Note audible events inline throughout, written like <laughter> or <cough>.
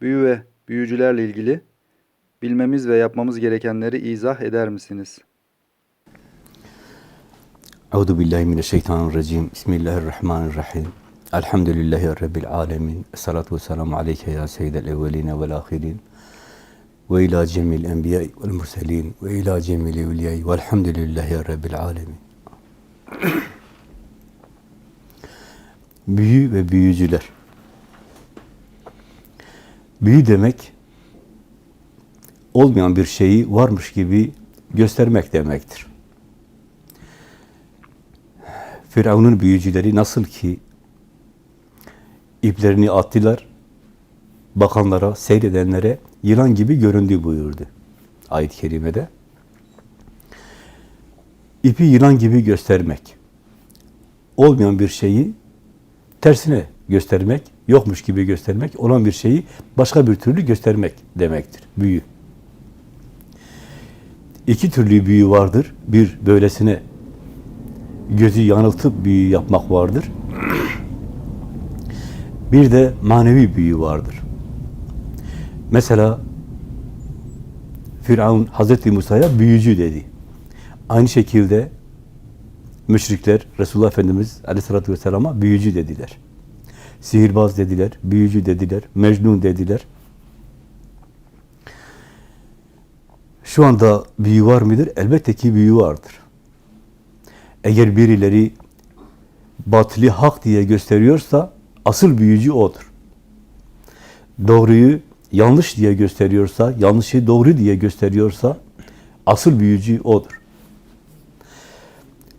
Büyü ve büyücülerle ilgili bilmemiz ve yapmamız gerekenleri izah eder misiniz? Euzu billahi mineşşeytanirracim. Bismillahirrahmanirrahim. Elhamdülillahi rabbil alamin. Essalatu vesselamu aleyke ya seyyidel evvelin ve'l ahirin. Ve ila cemil enbiya ve'l murselin ve ila cemil evliya ve'lhamdülillahi rabbil alamin. Büyü ve büyücüler. Büyü demek olmayan bir şeyi varmış gibi göstermek demektir. Firavun'un büyücüleri nasıl ki iplerini attılar, bakanlara, seyredenlere yılan gibi göründü buyurdu ayet-i kerimede. İpi yılan gibi göstermek, olmayan bir şeyi tersine göstermek, yokmuş gibi göstermek, olan bir şeyi başka bir türlü göstermek demektir, büyü. İki türlü büyü vardır. Bir böylesine gözü yanıltıp büyü yapmak vardır. Bir de manevi büyü vardır. Mesela Firavun Hazreti Musa'ya büyücü dedi. Aynı şekilde müşrikler Resulullah Efendimiz Aleyhisselatü Vesselam'a büyücü dediler. Sihirbaz dediler, büyücü dediler, mecnun dediler. Şu anda büyü var mıdır? Elbette ki büyü vardır. Eğer birileri batılı hak diye gösteriyorsa asıl büyücü odur. Doğruyu yanlış diye gösteriyorsa, yanlışı doğru diye gösteriyorsa asıl büyücü odur.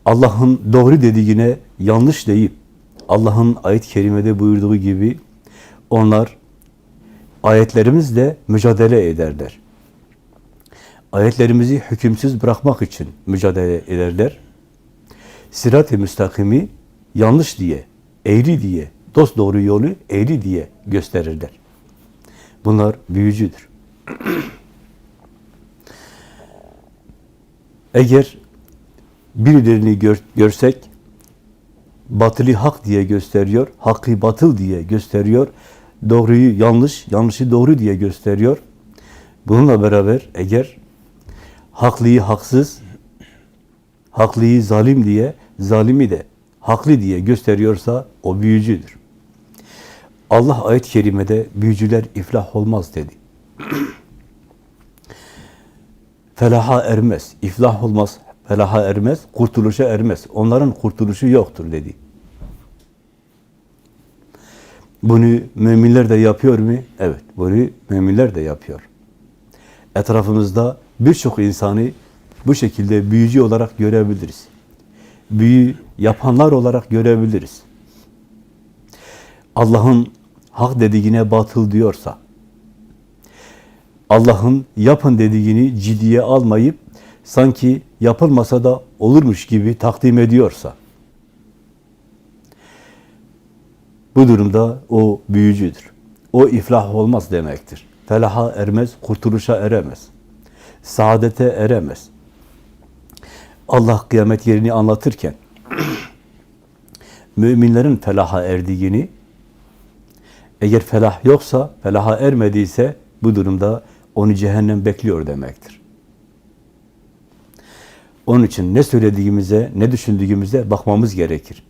Allah'ın doğru dediğine yanlış deyip Allah'ın ayet-i kerimede buyurduğu gibi onlar ayetlerimizle mücadele ederler. Ayetlerimizi hükümsüz bırakmak için mücadele ederler. Sirat-i müstakimi yanlış diye, eğri diye, dost doğru yolu eğri diye gösterirler. Bunlar büyücüdür. <clears throat> Eğer birilerini gör, görsek batılı hak diye gösteriyor, hakkı batıl diye gösteriyor, doğruyu yanlış, yanlışı doğru diye gösteriyor. Bununla beraber eğer haklıyı haksız, haklıyı zalim diye, zalimi de haklı diye gösteriyorsa o büyücüdür. Allah ayet-i kerimede büyücüler iflah olmaz dedi. <clears throat> Felaha ermez, iflah olmaz, felaha ermez, kurtuluşa ermez. Onların kurtuluşu yoktur dedi. Bunu müminler de yapıyor mu? Evet, bunu müminler de yapıyor. Etrafımızda birçok insanı bu şekilde büyücü olarak görebiliriz. Büyü yapanlar olarak görebiliriz. Allah'ın hak dediğine batıl diyorsa, Allah'ın yapın dediğini ciddiye almayıp, sanki yapılmasa da olurmuş gibi takdim ediyorsa, bu durumda o büyücüdür. O iflah olmaz demektir. Felaha ermez, kurtuluşa eremez. Saadete eremez. Allah kıyamet yerini anlatırken <clears throat> müminlerin felaha erdiğini eğer felah yoksa, felaha ermediyse bu durumda onu cehennem bekliyor demektir. Onun için ne söylediğimize, ne düşündüğümüze bakmamız gerekir.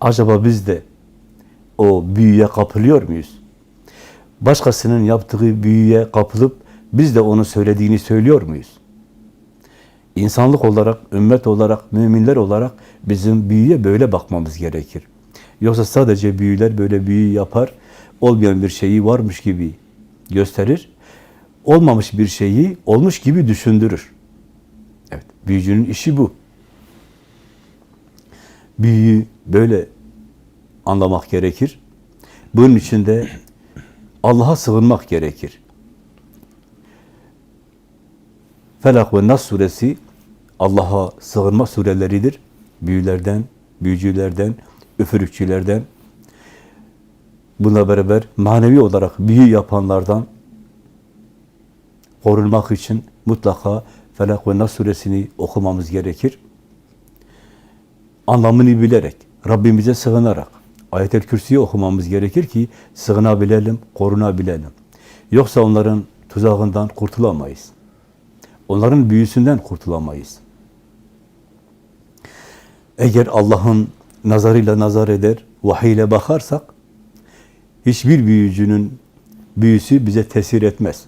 Acaba biz de o büyüye kapılıyor muyuz? Başkasının yaptığı büyüye kapılıp biz de onun söylediğini söylüyor muyuz? İnsanlık olarak, ümmet olarak, müminler olarak bizim büyüye böyle bakmamız gerekir. Yoksa sadece büyüler böyle büyü yapar, olmayan bir şeyi varmış gibi gösterir, olmamış bir şeyi olmuş gibi düşündürür. Evet, büyücünün işi bu. Büyüyü böyle anlamak gerekir. Bunun için de Allah'a sığınmak gerekir. Felak ve Nas suresi Allah'a sığınma sureleridir. Büyülerden, büyücülerden, üfürükçülerden, buna beraber manevi olarak büyü yapanlardan korunmak için mutlaka Felak ve Nas suresini okumamız gerekir. Anlamını bilerek, Rabbimize sığınarak, Ayet-el Kürsi'yi okumamız gerekir ki sığınabilelim, korunabilelim. Yoksa onların tuzağından kurtulamayız. Onların büyüsünden kurtulamayız. Eğer Allah'ın nazarıyla nazar eder, vahiyle bakarsak, hiçbir büyücünün büyüsü bize tesir etmez.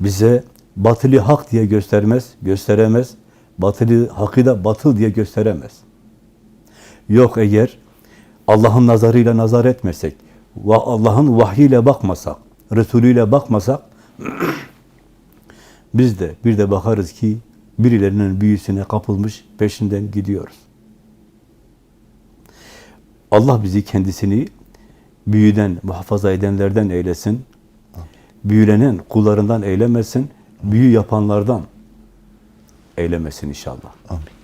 Bize batılı hak diye göstermez, gösteremez. Batılı hakkı da batıl diye gösteremez. Yok eğer Allah'ın nazarıyla nazar etmesek, Allah'ın vahyiyle bakmasak, Resulüyle bakmasak, <clears throat> biz de bir de bakarız ki birilerinin büyüsüne kapılmış peşinden gidiyoruz. Allah bizi kendisini büyüden, muhafaza edenlerden eylesin. Büyülenen kullarından eylemesin. Büyü yapanlardan eylemesin inşallah. Amin.